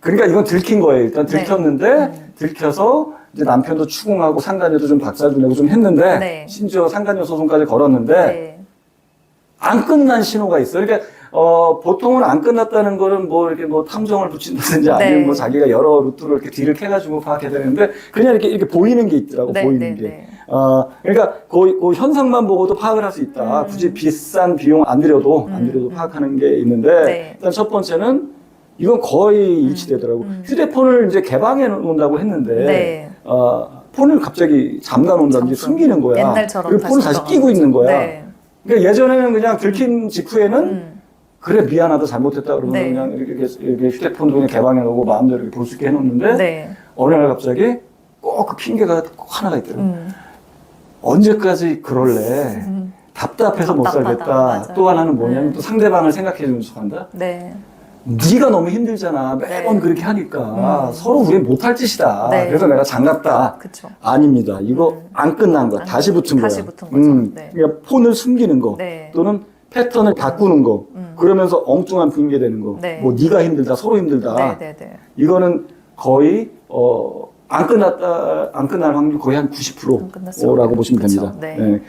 그러니까 이건 들킨 거예요. 일단 네. 들켰는데 음. 들켜서 이제 남편도 추궁하고 상간녀도 좀 박살도 내고 좀 했는데 네. 심지어 상간녀 소송까지 걸었는데 네. 안 끝난 신호가 있어요. 그러니까 어, 보통은 안 끝났다는 거는 뭐 이렇게 뭐 탐정을 붙인다든지 아니면 네. 뭐 자기가 여러 루트로 이렇게 뒤를 캐가지고 파악해야 되는데 그냥 이렇게 이렇게 보이는 게 있더라고 네, 보이는 네, 게. 네. 어, 그러니까 그, 그 현상만 보고도 파악을 할 수 있다. 음. 굳이 비싼 비용 안 들여도 안 음, 들여도 음. 파악하는 게 있는데 네. 일단 첫 번째는 이건 거의 일치되더라고. 음. 휴대폰을 이제 개방해 놓는다고 했는데 네. 어, 폰을 갑자기 잠가 놓는다든지. 숨기는 거야. 옛날처럼 그리고 폰을 다시 끼고 있는 거야. 네. 그러니까 예전에는 그냥 들킨 직후에는 음. 그래 미안하다 잘못했다 그러면 네. 그냥 이렇게, 이렇게 휴대폰도 그냥 개방해 놓고 마음대로 이렇게 볼수 있게 해놓는데 네. 어느 날 갑자기 꼭 그 핑계가 꼭 하나가 있더라고. 음. 언제까지 그럴래? 음. 답답해서 못 답답하다. 살겠다. 맞아요. 또 하나는 뭐냐면 음. 또 상대방을 생각해 주는 척한다. 네. 네가 너무 힘들잖아. 매번 네. 그렇게 하니까 음. 서로 우리 못할 짓이다. 네. 그래서 내가 장갑다. 그쵸. 아닙니다. 이거 음. 안 끝난 거야. 안 다시 끝- 붙은 거야. 다시 붙은 거죠. 네. 그러니까 폰을 숨기는 거 네. 또는 패턴을 바꾸는 거 음. 그러면서 엉뚱한 핑계 되는 거. 네. 뭐 네가 힘들다, 서로 힘들다. 네, 네, 네. 이거는 거의 어, 안 끝났다, 안 끝날 확률 거의 한 90%라고 안 끝났을 확률. 보시면 그쵸. 됩니다. 네. 네.